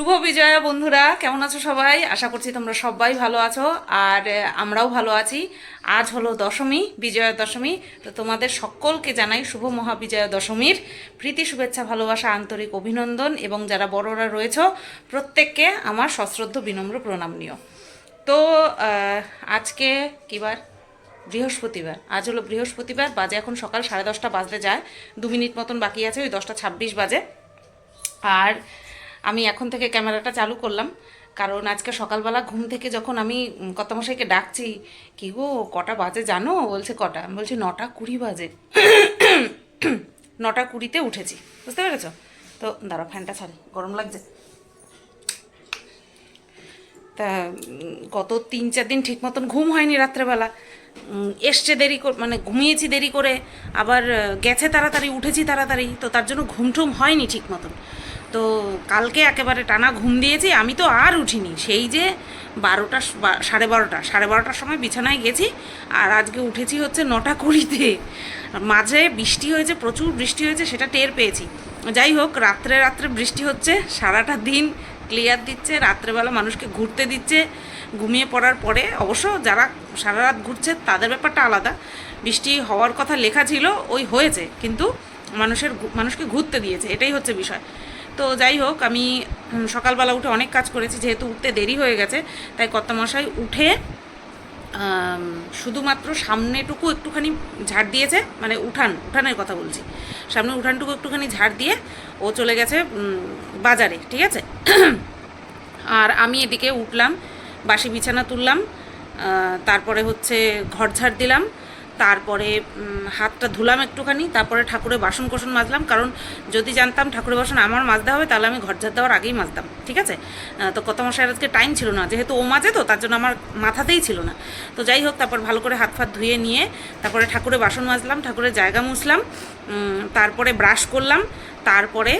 শুভ বিজয়া বন্ধুরা, কেমন আছো সবাই? আশা করছি তোমরা সবাই ভালো আছো, আর আমরাও ভালো আছি। আজ হলো দশমী, বিজয়া দশমী। তো তোমাদের সকলকে জানাই শুভ মহাবিজয়া দশমীর প্রীতি, শুভেচ্ছা, ভালোবাসা, আন্তরিক অভিনন্দন, এবং যারা বড়রা রয়েছে, প্রত্যেককে আমার সশ্রদ্ধ, বিনম্র প্রণাম নিও। তো আজকে কিবার বৃহস্পতিবার। আজ হলো বৃহস্পতিবার, বাজে এখন সকাল সাড়ে দশটা বাজতে যায়। দু মিনিট মতন বাকি আছে, ওই দশটা ছাব্বিশ বাজে। আর আমি এখন থেকে ক্যামেরাটা চালু করলাম। কারণ আজকে সকালবেলা ঘুম থেকে যখন আমি কর্তামশাইকে ডাকছি, কি গো, কটা বাজে জানো? বলছে, কটা? আমি বলছি, নটা কুড়ি বাজে। নটা কুড়িতে উঠেছি। বুঝতে পেরেছ? তো দাঁড়া ফ্যানটা ছাড়ি, গরম লাগছে। তা গত তিন চার দিন ঠিক মতন ঘুম হয়নি রাত্রেবেলা। এসছে দেরি মানে ঘুমিয়েছি দেরি করে, আবার গেছে তাড়াতাড়ি, উঠেছি তাড়াতাড়ি, তো তার জন্য ঘুম টুম হয়নি ঠিক মতন। তো কালকে একেবারে টানা ঘুম দিয়েছি, আমি তো আর উঠিনি। সেই যে বারোটা সাড়ে বারোটা, সাড়ে বারোটার সময় বিছানায় গেছি আর আজকে উঠেছি হচ্ছে নটা কুড়িতে। মাঝে বৃষ্টি হয়েছে, প্রচুর বৃষ্টি হয়েছে, সেটা টের পেয়েছি। যাই হোক, রাত্রে রাত্রে বৃষ্টি হচ্ছে, সারাটা দিন ক্লিয়ার দিচ্ছে, রাত্রেবেলা মানুষকে ঘুরতে দিচ্ছে, ঘুমিয়ে পড়ার পরে অবশ্য যারা সারা রাত ঘুরছে, তাদের ব্যাপারটা আলাদা। বৃষ্টি হওয়ার কথা লেখা ছিল, ওই হয়েছে, কিন্তু মানুষের মানুষকে ঘুরতে দিয়েছে, এটাই হচ্ছে বিষয়। তো যাই হোক, আমি সকালবেলা উঠে অনেক কাজ করেছি, যেহেতু উঠতে দেরি হয়ে গেছে, তাই কর্তামশাই উঠে শুধুমাত্র সামনেটুকু একটুখানি ঝাড় দিয়েছে মানে উঠান, উঠানের কথা বলছি, সামনে উঠানটুকু একটুখানি ঝাড় দিয়ে ও চলে গেছে বাজারে, ঠিক আছে? আর আমি এদিকে উঠলাম, বাসি বিছানা তুললাম তারপরে হচ্ছে ঘর ঝাড় দিলাম তারপরে হাতটা ধুলাম একটুখানি, তারপরে ঠাকুরের বাসন কোসন মাজলাম, কারণ যদি জানতাম ঠাকুরের বাসন আমার মাজতে হবে, তাহলে আমি ঘর ঝাড় দেওয়ার আগেই মাজতাম, ঠিক আছে? তো কত মশাইয়ের আজকে টাইম ছিল না, যেহেতু ও মাজে তো, তার জন্য আমার মাথাতেই ছিল না। তো যাই হোক, তারপর ভালো করে হাত ফাত ধুয়ে নিয়ে, তারপরে ঠাকুরের বাসন মাজলাম, ঠাকুরের জায়গা মুছলাম তারপরে ব্রাশ করলাম, তারপরে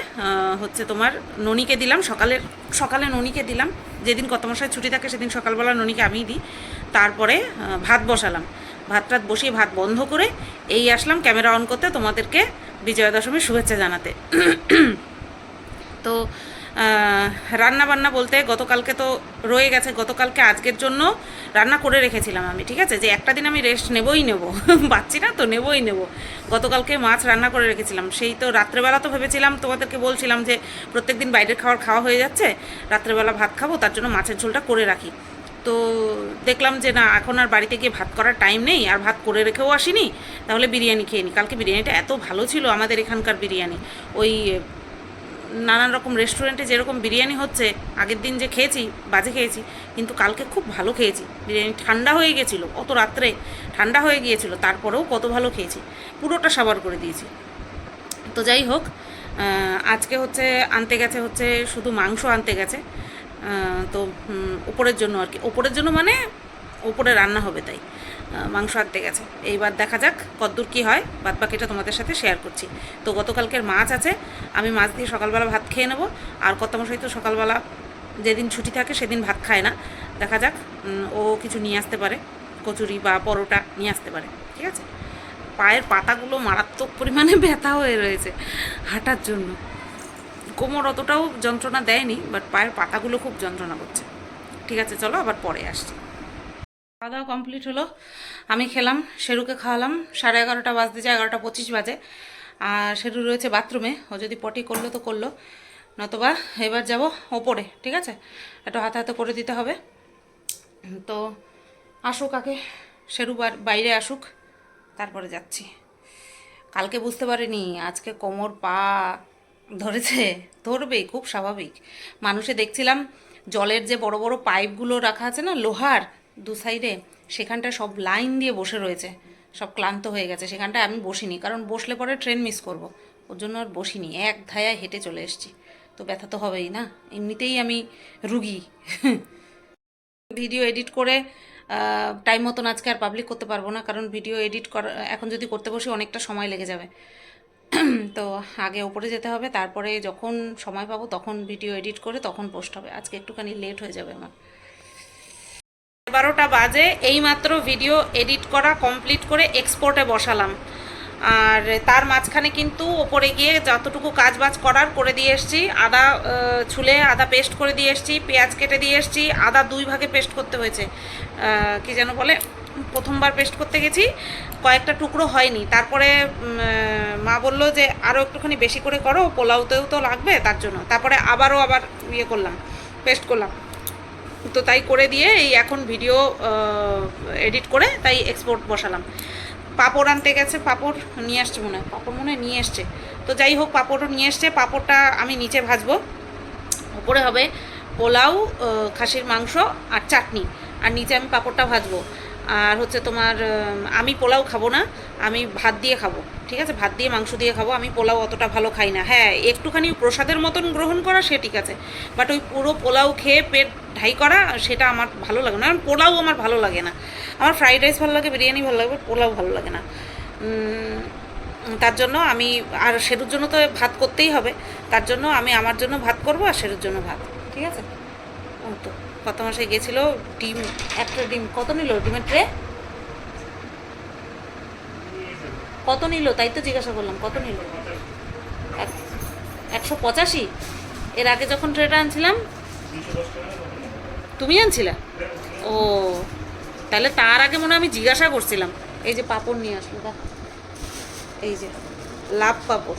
হচ্ছে তোমার ননিকে দিলাম সকালের সকালে ননিকে দিলাম, যেদিন কত মশাই ছুটি থাকে, সেদিন সকালবেলা ননিকে আমিই দিই, তারপরে ভাত বসালাম। ভাত টাত বসিয়ে ভাত বন্ধ করে এই আসলাম ক্যামেরা অন করতে তোমাদেরকে বিজয়া দশমীর শুভেচ্ছা জানাতে। তো রান্না বান্না বলতে গতকালকে তো রয়ে গেছে, গতকালকে আজকের জন্য রান্না করে রেখেছিলাম আমি, ঠিক আছে? যে একটা দিন আমি রেস্ট নেবই নেব, পাচ্ছি না তো নেবই নেব। গতকালকে মাছ রান্না করে রেখেছিলাম, সেই তো রাত্রেবেলা তো ভেবেছিলাম তোমাদেরকে বলছিলাম যে প্রত্যেক দিন বাইরের খাবার খাওয়া হয়ে যাচ্ছে, রাত্রেবেলা ভাত খাব, তার জন্য মাছের ঝোলটা করে রাখি। তো দেখলাম যে না, এখন আর বাড়িতে গিয়ে ভাত করার টাইম নেই, আর ভাত করে রেখেও আসিনি, তাহলে বিরিয়ানি খেয়ে নিই কালকে বিরিয়ানিটা এত ভালো ছিল আমাদের এখানকার বিরিয়ানি। ওই নানান রকম রেস্টুরেন্টে যেরকম বিরিয়ানি হচ্ছে, আগের দিন যে খেয়েছি, বাজে খেয়েছি, কিন্তু কালকে খুব ভালো খেয়েছি। বিরিয়ানি ঠান্ডা হয়ে গেছিল, অত রাত্রে ঠান্ডা হয়ে গিয়েছিল, তারপরেও কত ভালো খেয়েছি। পুরোটা সাবার করে দিয়েছি। তো যাই হোক আজকে হচ্ছে আনতে গেছে হচ্ছে শুধু মাংস আনতে গেছে। তো উম, উপরের জন্য আর কি। উপরের জন্য মানে উপরে রান্না হবে তাই। মাংস আনতে গেছে। এইবার দেখা যাক কদ্দূর কী হয়। বাদ বাকিটা তোমাদের সাথে শেয়ার করছি। তো গতকালকের মাছ আছে। আমি মাছ দিয়ে সকালবেলা ভাত খেয়ে নেব। আর কত মশাই তো সকালবেলা যেদিন ছুটি থাকে সেদিন ভাত খায় না। দেখা যাক ও কিছু নিয়ে আসতে পারে। কচুরি বা পরোটা নিয়ে আসতে পারে। ঠিক আছে? পায়ের পাতাগুলো মারাত্মক পরিমাণে ব্যথা হয়ে রয়েছে হাঁটার জন্য। কোমর অতটাও যন্ত্রণা দেয়নি বাট পায়ের পাতাগুলো খুব যন্ত্রণা করছে। ঠিক আছে, চলো আবার পরে আসছি। খাওয়া দাওয়া কমপ্লিট হলো। আমি খেলাম, শেরুকে খাওয়ালাম। সাড়ে এগারোটা বাজতে যায়, এগারোটা পঁচিশ বাজে। আর শেরু রয়েছে বাথরুমে ও যদি পটি করল তো করল। নতবা এবার যাব ওপরে, ঠিক আছে? একটু হাতে হাতে করে দিতে হবে। তো আসুক আগে শেরু বাইরে আসুক, তারপরে যাচ্ছি। কালকে বুঝতে পারিনি, আজকে কোমর পা ধরেছে ধরবেই খুব স্বাভাবিক। মানুষে দেখছিলাম জলের যে বড় বড় পাইপগুলো রাখা আছে না, লোহার দু সাইডে সেখানটা সব লাইন দিয়ে বসে রয়েছে। সব ক্লান্ত হয়ে গেছে। সেখানটায় আমি বসিনি, কারণ বসলে পরে ট্রেন মিস করব। ওর জন্য আর বসিনি, এক ধায়ায় হেঁটে চলে এসেছি। তো ব্যথা তো হবেই না? এমনিতেই আমি রুগী। ভিডিও এডিট করে টাইম মতন আজকে আর পাবলিক করতে পারব না, কারণ ভিডিও এডিট করা, এখন যদি করতে বসি অনেকটা সময় লেগে যাবে। তো আগে ওপরে যেতে হবে, তারপরে যখন সময় পাবো তখন ভিডিও এডিট করে তখন পোস্ট হবে। আজকে একটুখানি লেট হয়ে যাবে আমার। বারোটা বাজে, এইমাত্র ভিডিও এডিট করা কমপ্লিট করে এক্সপোর্টে বসালাম। আর তার মাঝখানে কিন্তু ওপরে গিয়ে যতটুকু কাজ বাজ করার করে দিয়ে এসছি, আদা ছুলে আদা পেস্ট করে দিয়ে এসছি, পেঁয়াজ কেটে দিয়ে এসছি, আদা দুই ভাগে পেস্ট করতে হয়েছে। কি যেন বলে? প্রথমবার পেস্ট করতে গেছি, কয়েকটা টুকরো হয়নি। তারপরে মা বলল যে আরও একটুখানি বেশি করে করো, পোলাওতেও তো লাগবে তার জন্য। তারপরে আবারও আবার ইয়ে করলাম পেস্ট করলাম। তো তাই করে দিয়ে এই এখন ভিডিও এডিট করে তাই এক্সপোর্ট বসালাম। পাপড় আনতে গেছে, পাপড় নিয়ে আসছে মনে হয়, পাপড় মনে নিয়ে এসছে। তো যাই হোক পাপড়ও নিয়ে এসছে, পাপড়টা আমি নিচে ভাজবো। উপরে হবে পোলাও খাসির মাংস আর চাটনি, আর নিচে আমি পাপড়টা ভাজবো। আর হচ্ছে তোমার আমি পোলাও খাব না, আমি ভাত দিয়ে খাব, ঠিক আছে? ভাত দিয়ে মাংস দিয়ে খাব, আমি পোলাও অতটা ভালো খাই না। হ্যাঁ একটুখানি প্রসাদের মতন গ্রহণ করা সে ঠিক আছে বাট ওই পুরো পোলাও খেয়ে পেট ঢাই করা সেটা আমার ভালো লাগে না, কারণ পোলাও আমার ভালো লাগে না। আমার ফ্রাইড রাইস ভালো লাগে, বিরিয়ানি ভালো লাগে পোলাও ভালো লাগে না। তার জন্য আমি, আর সেরুর জন্য তো ভাত করতেই হবে, তার জন্য আমি আমার জন্য ভাত করব আর সেরুর জন্য ভাত, ঠিক আছে? তো। কত মাসে গেছিল ডিম, একটা ডিম। কত নিল ডিমের ট্রে কত নিল? তাই তো জিজ্ঞাসা করলাম, কত নিল? এক- একশো পঁচাশি? এর আগে যখন ট্রেটা আনছিলাম, তুমি আনছিলে? ও, তাহলে তার আগে মনে আমি জিজ্ঞাসা করছিলাম। এই যে পাপড় নিয়ে আসলো, দেখ। এই যে লাভ পাপড়,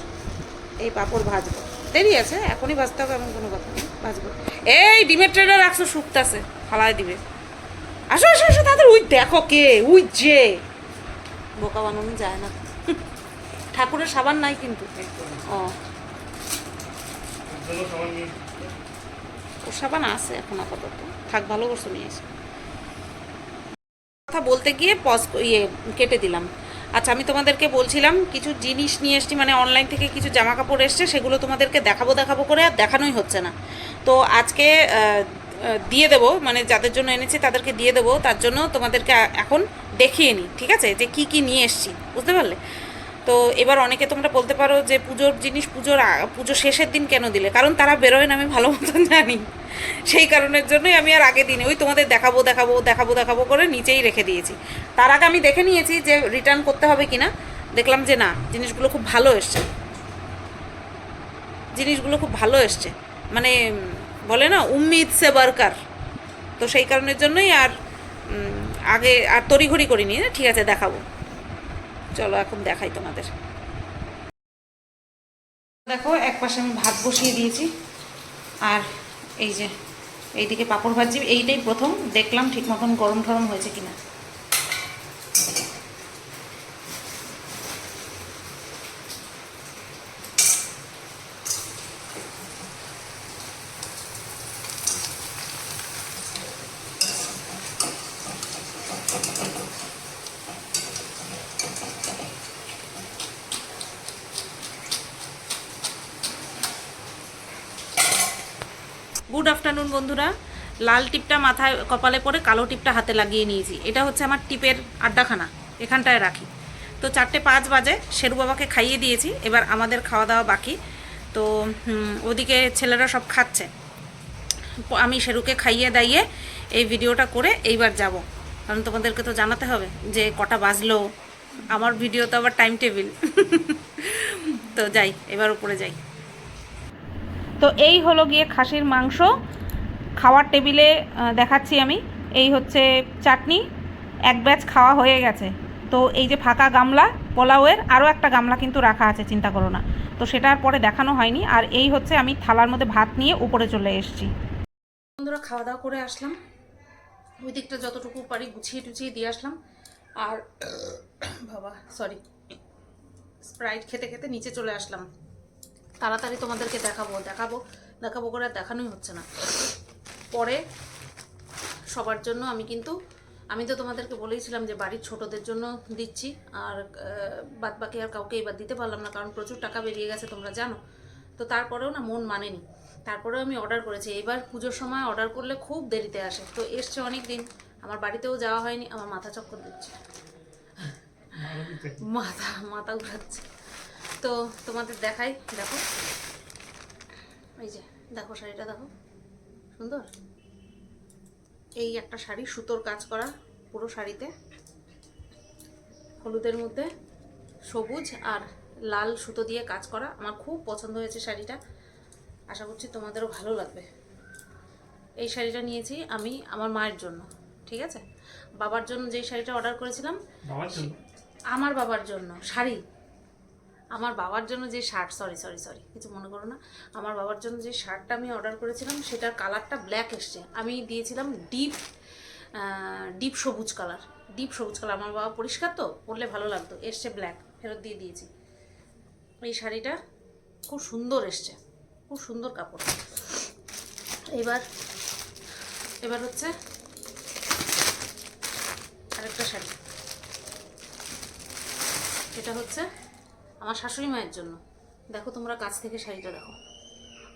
এই পাপড় ভাজবো। দেরি আছে, এখনই বাঁচতে হবে, এমন কোনো কথা নেই ভাজবো এই, ডিমের ট্রেটা রাখছো শুকতাছে ফালায় দিবে। আসো আসো আসো তাদের উই, দেখো কে, উই যে। বোকা বানানো যায় না। ঠাকুরের সাবান নাই কিন্তু। ও। ওর সাবান আছে এখন আপাতত। থাক, ভালো করছ, নিয়ে এসে। কথা বলতে গিয়ে পজ ইয়ে কেটে দিলাম। আচ্ছা আমি তোমাদেরকে বলছিলাম, কিছু জিনিস নিয়ে এসছি মানে অনলাইন থেকে কিছু জামা কাপড় এসছে, সেগুলো তোমাদেরকে দেখাবো দেখাবো করে আর দেখানোই হচ্ছে না। তো আজকে দিয়ে দেবো মানে যাদের জন্য এনেছি তাদেরকে দিয়ে দেবো, তার জন্য তোমাদেরকে এখন দেখিয়ে নিই ঠিক আছে? যে কি কি নিয়ে এসছি, বুঝতে পারলে? তো এবার অনেকে তোমরা বলতে পারো যে পুজোর জিনিস পুজোর পুজো শেষের দিন কেন দিলে? কারণ তারা বেরোয় না, আমি ভালো মতন জানি। সেই কারণের জন্যই আমি আর আগে দিনে ওই তোমাদের দেখাবো দেখাবো দেখাবো দেখাবো করে নিচেই রেখে দিয়েছি। তার আগে আমি দেখে নিয়েছি যে রিটার্ন করতে হবে কি না দেখলাম যে না, জিনিসগুলো খুব ভালো এসছে। জিনিসগুলো খুব ভালো এসছে। মানে বলে না, উম্মিদ সে বারকার। তো সেই কারণের জন্যই আর আগে আর তড়িঘড়ি করিনি। ঠিক আছে, দেখাবো। চলো, এখন দেখাই তোমাদের। দেখো, এক পাশে আমি ভাত বসিয়ে দিয়েছি। আর এই যে, এইদিকে পাঁপড় ভাজি এইটাই প্রথম। দেখলাম ঠিক মতন গরম ঠরম হয়েছে কিনা। আফটারনুন, বন্ধুরা। লাল টিপটা মাথায়, কপালে পরে কালো টিপটা হাতে লাগিয়ে নিয়েছি। এটা হচ্ছে আমার টিপের আড্ডাখানা, এখানটায় রাখি। তো চারটে পাঁচ বাজে, শেরু বাবাকে খাইয়ে দিয়েছি। এবার আমাদের খাওয়া দাওয়া বাকি। তো ওদিকে ছেলেরা সব খাচ্ছে। আমি শেরুকে খাইয়ে দাইয়ে এই ভিডিওটা করে এইবার যাব। কারণ তোমাদেরকে তো জানাতে হবে যে কটা বাজলো। আমার ভিডিও তো আবার টাইম টেবিল। তো যাই, এবার উপরে যাই। তো এই হলো গিয়ে খাসির মাংস। খাওয়ার টেবিলে দেখাচ্ছি আমি। এই হচ্ছে চাটনি। এক ব্যাচ খাওয়া হয়ে গেছে। তো এই যে ফাঁকা গামলা, পোলাওয়ের আরও একটা গামলা কিন্তু রাখা আছে, চিন্তা করো না। তো সেটার পরে দেখানো হয়নি। আর এই হচ্ছে আমি থালার মধ্যে ভাত নিয়ে উপরে চলে এসেছি। বন্ধুরা খাওয়া দাওয়া করে আসলাম। ওই দিকটা যতটুকু পারি গুছিয়ে টুছিয়ে দিয়ে আসলাম। আর, বাবা সরি স্প্রাইট খেতে খেতে নিচে চলে আসলাম। তাড়াতাড়ি তোমাদেরকে দেখাবো দেখাবো দেখাবো করে আর দেখানোই হচ্ছে না। পরে সবার জন্য আমি কিন্তু আমি তো তোমাদেরকে বলেইছিলাম যে বাড়ির ছোটদের জন্য দিচ্ছি আর বাদ বাকি আর কাউকে এবার দিতে পারলাম না কারণ প্রচুর টাকা বেরিয়ে গেছে তোমরা জানো। তো তারপরেও না মন মানেনি। তারপরেও আমি অর্ডার করেছি। এবার পুজোর সময় অর্ডার করলে খুব দেরিতে আসে। তো এসছে অনেক দিন আমার বাড়িতেও যাওয়া হয়নি আমার মাথা চক্কর দিচ্ছে। মাথা মাথা উঠাচ্ছে। তো তোমাদের দেখাই দেখো। এই যে দেখো শাড়িটা দেখো। সুন্দর? এই একটা শাড়ি সুতোর কাজ করা পুরো শাড়িতে। হলুদের মধ্যে সবুজ আর লাল সুতো দিয়ে কাজ করা। আমার খুব পছন্দ হয়েছে শাড়িটা। আশা করছি তোমাদেরও ভালো লাগবে। এই শাড়িটা নিয়েছি আমি আমার মায়ের জন্য ঠিক আছে? বাবার জন্য যেই শাড়িটা অর্ডার করেছিলাম আমার বাবার জন্য শাড়ি। আমার বাবার জন্য যে শার্ট সরি সরি সরি কিছু মনে করো না। আমার বাবার জন্য যে শার্টটা আমি অর্ডার করেছিলাম, সেটার কালারটা ব্ল্যাক এসছে। আমি দিয়েছিলাম ডিপ ডিপ সবুজ কালার ডিপ সবুজ কালার আমার বাবা পরিষ্কার তো? পরলে ভালো লাগতো। এসছে ব্ল্যাক ফেরত দিয়ে দিয়েছি। এই শাড়িটা খুব সুন্দর এসছে। খুব সুন্দর কাপড়। এবার এবার হচ্ছে আরেকটা শাড়ি। এটা হচ্ছে আমার শাশুড়ি মায়ের জন্য। দেখো তোমরা কাছ থেকে শাড়িটা দেখো।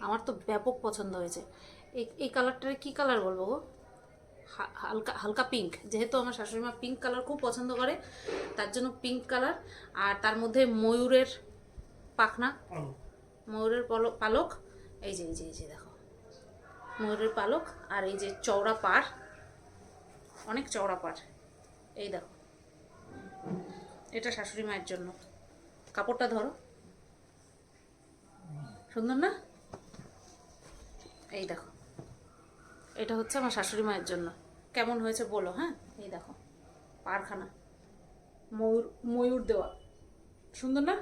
আমার তো ব্যাপক পছন্দ হয়েছে। এই এই কালারটার কি কালার বলব গো? হালকা হালকা পিঙ্ক যেহেতু আমার শাশুড়ি মা পিঙ্ক কালার খুব পছন্দ করে, তার জন্য পিঙ্ক কালার আর তার মধ্যে ময়ূরের পাখনা, ময়ূরের পলক পালক। এই যে এই যে এই যে দেখো। ময়ূরের পালক আর এই যে চওড়া পাড়। অনেক চওড়া পাড়। এই দেখো। এটা শাশুড়ি মায়ের জন্য। কাপড়টা ধরো। সুন্দর না? এই দেখো। এটা হচ্ছে আমার শাশুড়ি মায়ের জন্য। কেমন হয়েছে বলো হ্যাঁ? এই দেখো। পারখানা ময়ূর ময়ূর দেওয়া। সুন্দর না?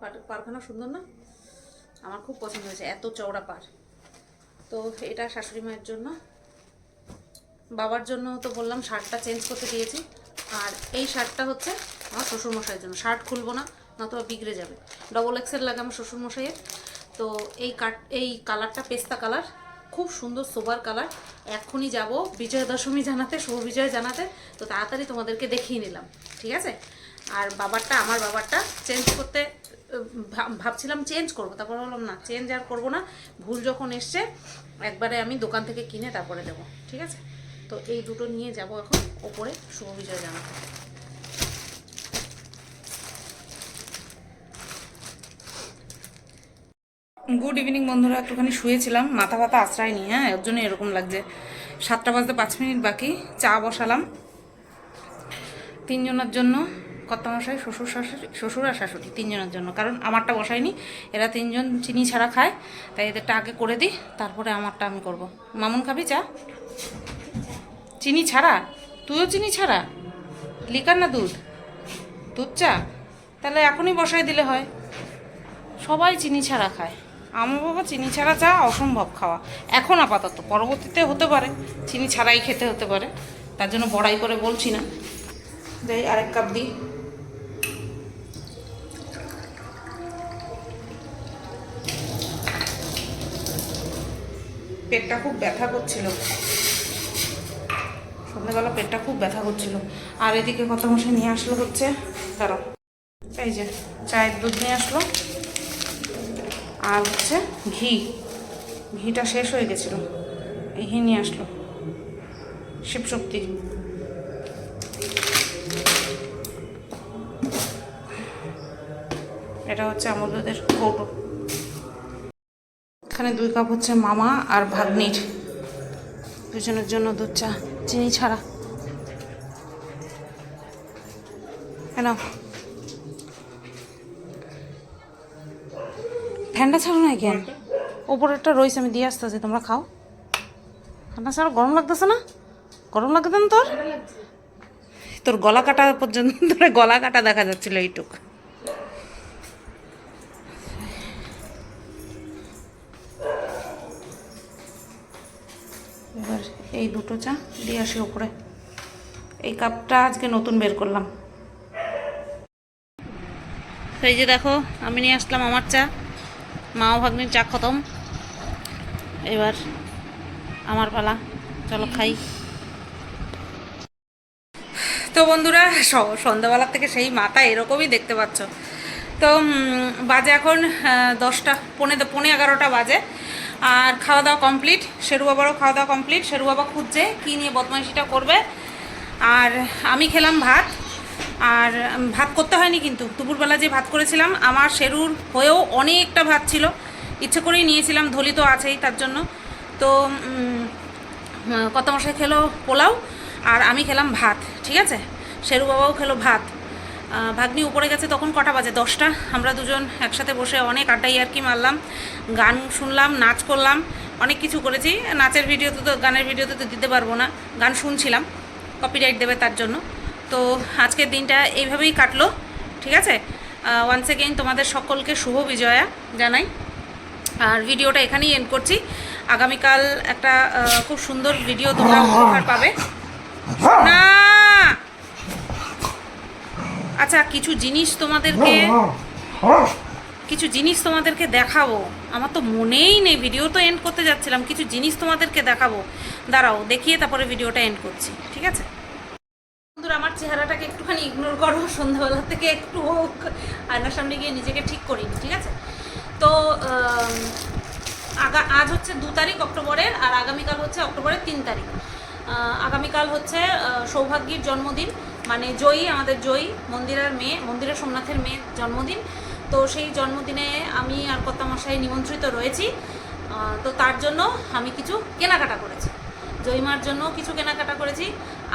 পার- পারখানা সুন্দর না? আমার খুব পছন্দ হয়েছে, এত চওড়া পার তো এটা শাশুড়ি মায়ের জন্য। বাবার জন্য তো বললাম, শার্টটা চেঞ্জ করতে দিয়েছি। আর এই শার্টটা হচ্ছে আমার শ্বশুরমশাইয়ের জন্য। শার্ট খুলবো না নতুবা বিগড়ে যাবে। ডবল এক্সেল লাগে আমার শ্বশুরমশাইয়ের। তো এই কাট, এই কালারটা পেস্তা কালার, খুব সুন্দর সোবার কালার। এক্ষুনি যাব বিজয়া দশমী জানাতে, শুভ বিজয় জানাতে। তো তাড়াতাড়ি তোমাদেরকে দেখিয়ে নিলাম, ঠিক আছে? আর বাবারটা, আমার বাবারটা চেঞ্জ করতে, ভাব- ভাবছিলাম চেঞ্জ করব। তারপর বললাম না চেঞ্জ আর করব না। ভুল যখন এসছে, একবারে আমি দোকান থেকে কিনে তারপরে দেবো। ঠিক আছে? তো এই দুটো নিয়ে যাব এখন, ওপরে শুভ বিজয় জানাতে। গুড ইভিনিং বন্ধুরা, একটুখানি শুয়েছিলাম, মাথা ব্যথা আশ্রয় নিয়ে হ্যাঁ ওর জন্য এরকম লাগছে। সাতটা বাজতে পাঁচ মিনিট বাকি, চা বসালাম। তিনজনের জন্য কর্তামশাই, শ্বশুর শাশুড়ি, শ্বশুর আর শাশুড়ি, তিনজনের জন্য, কারণ আমারটা বসাইনি এরা তিনজন চিনি ছাড়া খায়, তাই এদেরটা আগে করে দিই, তারপরে আমারটা আমি করব। মামুন, খাবি চা? চিনি ছাড়া? তুইও চিনি ছাড়া? লিকার না দুধ? দুধ চা? তাহলে এখনই বসাই দিলে হয়। সবাই চিনি ছাড়া খায়। আমার বাবা চিনি ছাড়া চা অসম্ভব খাওয়া। এখন আপাতত, পরবর্তীতে হতে পারে। চিনি ছাড়াই খেতে হতে পারে। তার জন্য বড়াই করে বলছি না। যাই, আরেক কাপ দিই। পেটটা খুব ব্যথা করছিল। সন্ধ্যাবেলা পেটটা খুব ব্যথা করছিল। আর এদিকে কত মশাই নিয়ে আসলো হচ্ছে। দাঁড়াও। এই যে, চায়ের দুধ নিয়ে আসলো। আর হচ্ছে ঘি। ঘিটা শেষ হয়ে গেছিল। ঘি নিয়ে আসলো। শিবশক্তি এটা হচ্ছে আমল দুধের কৌটো। এখানে দুই কাপ হচ্ছে মামা আর ভাগ্নির। দুজনের জন্য দুধ, চা, চিনি ছাড়া। কেন ঠান্ডা ছাড়ো না কেন ওপরেরটা রয়েছে আমি দিয়ে আসতেছি তোমরা খাও। ঠান্ডা ছাড়া গরম লাগতেছে না? গরম লাগতেন তোর? তোর গলা কাটা পর্যন্ত তোর গলা কাটা দেখা যাচ্ছিল এইটুক। এবার এই দুটো চা দিয়ে আসি ওপরে এই কাপটা আজকে নতুন বের করলাম। এই যে দেখো আমি নিয়ে আসলাম আমার চা। মাও ভাগ্নির চা খতম। এবার আমার পালা। চলো খাই। তো বন্ধুরা সন্ধ্যাবেলা থেকে সেই মাথা এরকমই দেখতে পাচ্ছ। তো বাজে এখন দশটা, পৌনে পৌনে এগারোটা বাজে। আর খাওয়া দাওয়া কমপ্লিট। শেরু বাবারও খাওয়া দাওয়া কমপ্লিট। শেরু বাবা খুঁজছে কী নিয়ে বদমাইশিটা করবে। আর আমি খেলাম ভাত। আর ভাত করতে হয়নি কিন্তু। দুপুরবেলা যে ভাত করেছিলাম, আমার শেরুর হয়েও অনেকটা ভাত ছিল। ইচ্ছে করেই নিয়েছিলাম, ধলি তো আছেই তার জন্য। তো কত মশাই খেলো পোলাও আর আমি খেলাম ভাত, ঠিক আছে? শেরু বাবাও খেলো ভাত। ভাগ্নি উপরে গেছে তখন কটা বাজে? দশটা। আমরা দুজন একসাথে বসে অনেক আড্ডাই আর কি মারলাম। গান শুনলাম, নাচ করলাম, অনেক কিছু করেছি। নাচের ভিডিওতে তো, গানের ভিডিওতে তো দিতে পারব না। গান শুনছিলাম কপিরাইট দেবে তার জন্য। তো আজকের দিনটা এইভাবেই কাটলো, ঠিক আছে? ওয়ান্স এগেইন তোমাদের সকলকে শুভ বিজয়া জানাই। আর ভিডিওটা এখানেই এন্ড করছি। আগামীকাল একটা খুব সুন্দর ভিডিও তোমরা উপহার পাবে। না! আচ্ছা কিছু জিনিস তোমাদেরকে, কিছু জিনিস তোমাদেরকে দেখাবো। আমার তো মনেই নেই ভিডিও তো এন্ড করতে যাচ্ছিলাম। কিছু জিনিস তোমাদেরকে দেখাবো। দাঁড়াও, দেখিয়ে তারপরে ভিডিওটা এন্ড করছি, ঠিক আছে? বন্ধুরা, আমার চেহারাটাকে একটুখানি ইগনোর করো, সন্ধ্যাবেলা থেকে একটু হোক, আয়নার সামনে গিয়ে নিজেকে ঠিক করিনি, ঠিক আছে? তো আগা, আজ হচ্ছে দু তারিখ অক্টোবরের, আর আগামীকাল হচ্ছে অক্টোবরের তিন তারিখ। আগামীকাল হচ্ছে সৌভাগ্যীর জন্মদিন মানে জয়ী, আমাদের জয়ী, মন্দিরের মেয়ে, মন্দিরের সোমনাথের মেয়ের জন্মদিন। তো সেই জন্মদিনে আমি আর কর্তামশাই নিমন্ত্রিত রয়েছি। তো তার জন্য আমি কিছু কেনাকাটা করেছি। জয়িমার জন্য কিছু কেনাকাটা করেছি।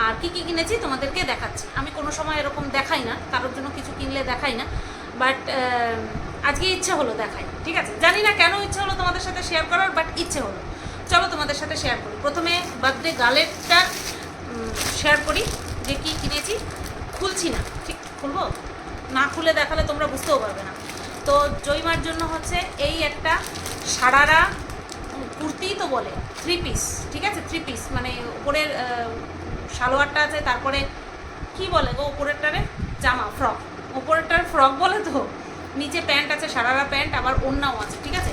আর কি কি কিনেছি তোমাদেরকে দেখাচ্ছি। আমি কোনো সময় এরকম দেখাই না, কারোর জন্য কিছু কিনলে দেখাই না বাট আজকে ইচ্ছে হলো দেখাই, ঠিক আছে? জানি না কেন ইচ্ছে হলো তোমাদের সাথে শেয়ার করার বাট ইচ্ছে হলো। চলো তোমাদের সাথে শেয়ার করি। প্রথমে বার্থডে গালেরটা শেয়ার করি যে কি কিনেছি। খুলছি না, ঠিক? খুলবো? না খুলে দেখালে তোমরা বুঝতেও পারবে না। তো জৈমার জন্য হচ্ছে এই একটা সারারা কুর্তি তো বলে থ্রি পিস ঠিক আছে? থ্রি পিস মানে উপরের সালোয়ারটা আছে, তারপরে কি বলে গো উপরেরটারে? জামা ফ্রক উপরেরটার ফ্রক বলে তো? নিচে প্যান্ট আছে, সারারা প্যান্ট, আবার ওড়নাও আছে, ঠিক আছে?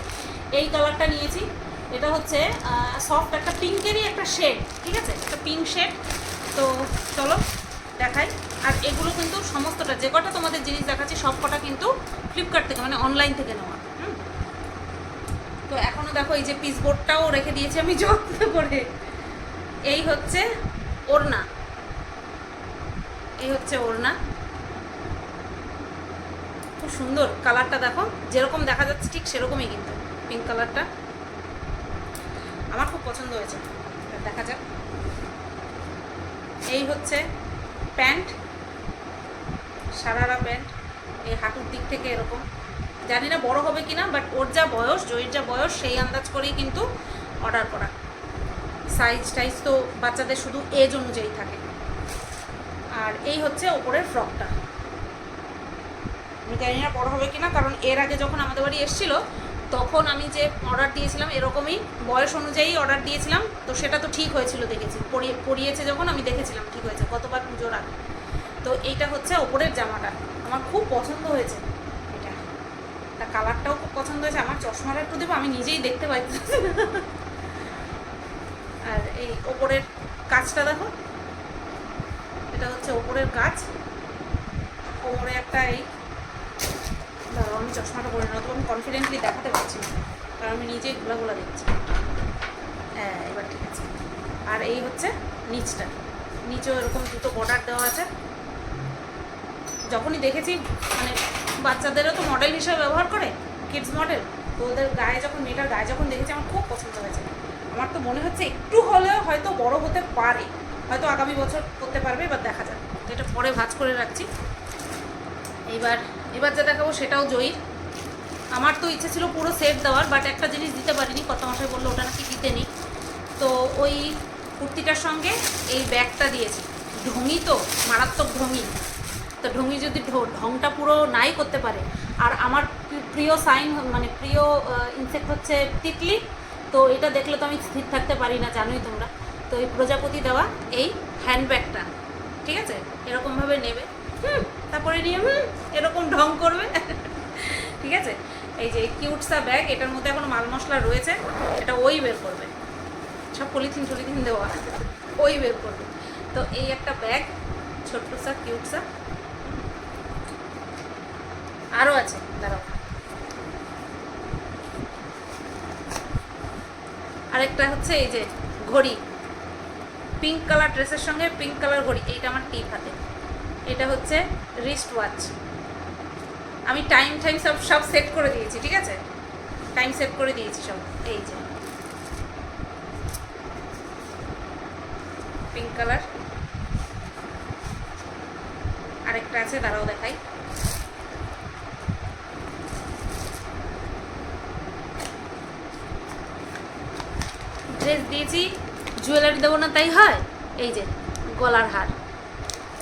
এই কালারটা নিয়েছি। এটা হচ্ছে সফট একটা পিঙ্কেরই একটা শেড ঠিক আছে? একটা পিঙ্ক শেড তো চলো, দেখাই। আর এগুলো কিন্তু সমস্তটা, যে কটা তোমাদের জিনিস দেখাচ্ছি, সব কটা কিন্তু ফ্লিপকার্ট থেকে মানে অনলাইন থেকে নেওয়া তো এখনও দেখো, এই যে পিসবোর্ডটাও রেখে দিয়েছি আমি যত্ন করে। এই হচ্ছে ওড়না। এই হচ্ছে ওড়না? খুব সুন্দর কালারটা দেখো, যেরকম দেখা যাচ্ছে ঠিক সেরকমই কিন্তু পিঙ্ক কালারটা। আমার খুব পছন্দ হয়েছে। দেখা যাক। এই হচ্ছে প্যান্ট, সারারা প্যান্ট, এই হাঁটুর দিক থেকে এরকম। জানি না বড় হবে কিনা বাট ওর যা বয়স, জয়ীর যা বয়স, সেই আন্দাজ করেই কিন্তু অর্ডার করা। সাইজ টাইজ তো বাচ্চাদের শুধু এজ অনুযায়ী থাকে। আর এই হচ্ছে ওপরের ফ্রকটা আমি জানি না বড় হবে কিনা, কারণ এর আগে যখন আমাদের বাড়ি এসেছিল, তখন আমি যে অর্ডার দিয়েছিলাম এরকমই বয়স অনুযায়ী অর্ডার দিয়েছিলাম, তো সেটা তো ঠিক হয়েছিল দেখেছি। পরিয়ে পরিয়েছে যখন, আমি দেখেছিলাম ঠিক হয়েছে গতবার পুজোর আগে। তো এইটা হচ্ছে ওপরের জামাটা। আমার খুব পছন্দ হয়েছে এটা। তার কালারটাও খুব পছন্দ হয়েছে। আমার চশমাটা একটু দেবো আমি নিজেই দেখতে আর এই ওপরের কাজটা দেখো। এটা হচ্ছে ওপরের কাজ ওপরে একটা এই দাঁড়াও, আমি চশমাটা পরে না তো আমি কনফিডেন্টলি দেখাতে পারছি কারণ আমি নিজেই ঘোলা ঘোলা দেখছি। হ্যাঁ এবার ঠিক আছে। আর এই হচ্ছে নিচটা। নিচেও এরকম দুটো বর্ডার দেওয়া আছে। যখনই দেখেছি মানে বাচ্চাদেরও তো মডেল হিসেবে ব্যবহার করে কিডস মডেল তো ওদের গায়ে যখন, মেয়েটার গায়ে যখন দেখেছি, আমার খুব পছন্দ হয়েছে। আমার তো মনে হচ্ছে একটু হলেও হয়তো বড় হতে পারে। হয়তো আগামী বছর করতে পারবে, এবার দেখা তো এটা পরে ভাজ করে রাখছি। এইবার, এবার যা দেখাবো সেটাও জয়ীর। আমার তো ইচ্ছে ছিল পুরো সেট দেওয়ার বাট একটা জিনিস দিতে পারিনি। কত মাসে বলল ওটা নাকি দিতে নেই। তো ওই কুর্তিটার সঙ্গে এই ব্যাগটা দিয়েছি। ঢঙি তো, মারাত্মক ঢঙি তো ঢঙি যদি ঢংটা পুরো নাই করতে পারে। আর আমার প্রিয় সাইন মানে প্রিয় ইনসেক্ট হচ্ছে তিতলি। তো এটা দেখলে তো আমি স্থির থাকতে পারি না, জানোই তোমরা। তো এই প্রজাপতি দেওয়া এই হ্যান্ডব্যাগটা ঠিক আছে? এরকমভাবে নেবে। হুম, তারপরে নিয়ে, হুম, এরকম ঢং করবে। ঠিক আছে? এই যে কিউটসা ব্যাগ এটার মধ্যে এখন মাল মশলা রয়েছে, এটা ওই বের করবে। সব পলিথিন টলিথিন দেওয়া ওই বের করবে। তো এই একটা ব্যাগ ছোট্ট সা কিউট সা আরও আছে, দাঁড়াও। আরেকটা হচ্ছে এই যে ঘড়ি। পিঙ্ক কালার ড্রেসের সঙ্গে পিঙ্ক কালার ঘড়ি, এইটা আমার টিপ হাতে। এটা হচ্ছে রিস্ট ওয়াচ আমি টাইম টাইম সব সব সেট করে দিয়েছি, ঠিক আছে? টাইম সেট করে দিয়েছি সব, এই যে। পিঙ্ক কালার আরেকটা আছে তারাও দেখাই। দিয়েছি জুয়েলারি দেবো না, তাই হয়? এই যে, গলার হার।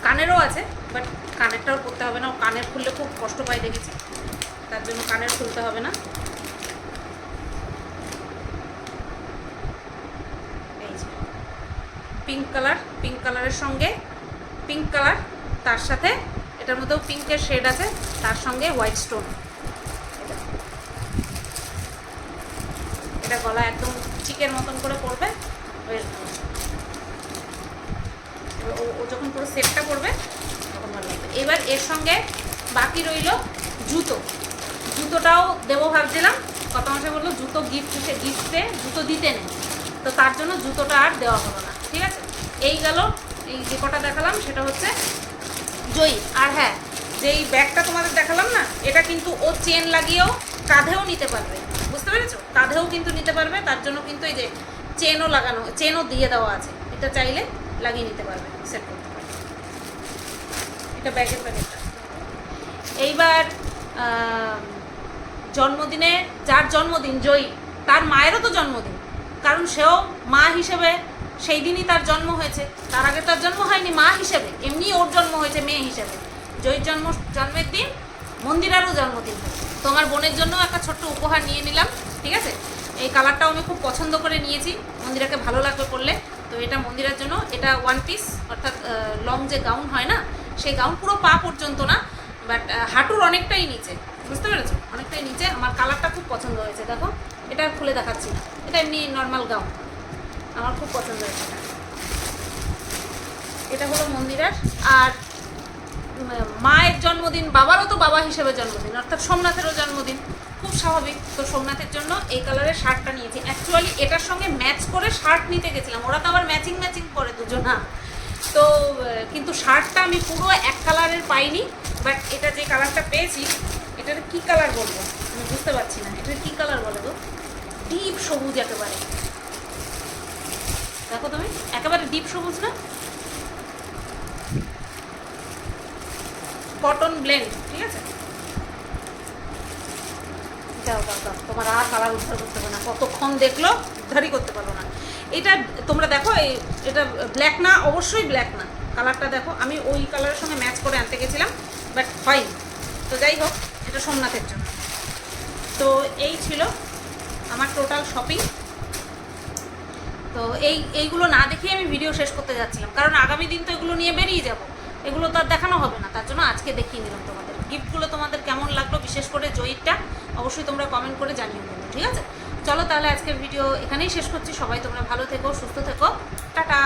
কানেরও আছে বাট কানেরটাও করতে হবে না। কানের খুললে খুব কষ্ট পাই দেখেছি। তার জন্য কানের খুলতে হবে না। এই যে পিঙ্ক কালার পিঙ্ক কালারের সঙ্গে পিঙ্ক কালার তার সাথে, এটার মধ্যেও পিঙ্কের শেড আছে, তার সঙ্গে হোয়াইট স্টোন এটা গলা একদম চিকের মতন করে। এবার ও যখন পুরো সেটটা পড়বে, তখন ভালো লাগবে এবার এর সঙ্গে বাকি রইল জুতো। জুতোটাও দেবো ভাবছিলাম। কত মাসে বলল, জুতো গিফট গিফটে জুতো দিতে নেই। তো তার জন্য জুতোটা আর দেওয়া হলো না, ঠিক আছে? এই গেল, এই যে কটা দেখালাম, সেটা হচ্ছে জয়ী। আর হ্যাঁ যেই ব্যাগটা তোমাদের দেখালাম না, এটা কিন্তু ও চেন লাগিয়েও কাঁধেও নিতে পারবে। পেরেছ কাঁধেও কিন্তু নিতে পারবে, তার জন্য কিন্তু এই যে চেনও লাগানো চেনও দিয়ে দেওয়া আছে। এটা চাইলে লাগিয়ে নিতে পারবে সেট করতে পারবে। এটা ব্যাগের প্যাকেটটা। এইবার জন্মদিনে, যার জন্মদিন, জয়ী, তার মায়েরও তো জন্মদিন, কারণ সেও মা হিসেবে সেই দিনই তার জন্ম হয়েছে। তার আগে তার জন্ম হয়নি মা হিসেবে এমনি ওর জন্ম হয়েছে মেয়ে হিসেবে। জয়ীর জন্ম, জন্মের দিন, মন্দিরারও জন্মদিন। তোমার বোনের জন্য একটা ছোট্ট উপহার নিয়ে নিলাম। ঠিক আছে? এই কালারটাও আমি খুব পছন্দ করে নিয়েছি। মন্দিরাকে ভালো লাগবে পড়লে তো এটা মন্দিরের জন্য, এটা ওয়ান পিস অর্থাৎ লং যে গাউন হয় না, সেই গাউন পুরো পা পর্যন্ত না বাট হাঁটুর অনেকটাই নিচে। বুঝতে পেরেছ? অনেকটাই নিচে। আমার কালারটা খুব পছন্দ হয়েছে। দেখো, এটা খুলে দেখাচ্ছি এটা এমনি নর্মাল গাউন আমার খুব পছন্দ হয়েছে এটা। এটা হলো মন্দিরের। আর মায়ের জন্মদিন, বাবারও তো বাবা হিসেবে জন্মদিন, অর্থাৎ সোমনাথেরও জন্মদিন। খুব স্বাভাবিক। তো সোমনাথের জন্য এই কালারের শার্টটা নিয়েছি। অ্যাকচুয়ালি এটার সঙ্গে ম্যাচ করে শার্ট নিতে গেছিলাম। ওরা তো আবার ম্যাচিং ম্যাচিং করে দুজন। তো কিন্তু শার্টটা আমি পুরো এক কালারের পাইনি। বাট এটা যে কালারটা পেয়েছি, এটার কি কালার বলব? আমি বুঝতে পারছি না। এটার কি কালার বলো তো? ডিপ সবুজ একেবারে। দেখো তুমি, একেবারে ডিপ সবুজ না? কটন ব্লেন্ড ঠিক আছে? দাও দাও তোমার আর কালার উদ্ধার করতে পারবে না। কতক্ষণ দেখল, উদ্ধারই করতে পারল না। এটা তোমরা দেখো এটা ব্ল্যাক না, অবশ্যই ব্ল্যাক না। কালারটা দেখো, আমি ওই কালারের সঙ্গে ম্যাচ করে আনতে গেছিলাম বাট হয়নি। তো যাই হোক, এটা সোমনাথের জন্য। তো এই ছিল আমার টোটাল শপিং তো এই, এইগুলো না দেখেই আমি ভিডিও শেষ করতে যাচ্ছিলাম। কারণ আগামী দিন তো এগুলো নিয়ে বেরিয়ে যাব। এগুলো তো আর দেখানো হবে না। তার জন্য আজকে দেখিয়ে নিলাম তোমাদের। গিফটগুলো তোমাদের কেমন লাগল, বিশেষ করে জয়ীরটা। অবশ্যই তোমরা কমেন্ট করে জানিও কিন্তু, ঠিক আছে? চলো তাহলে আজকের ভিডিও এখানেই শেষ করছি। সবাই তোমরা ভালো থেকো, সুস্থ থেকো। টাটা!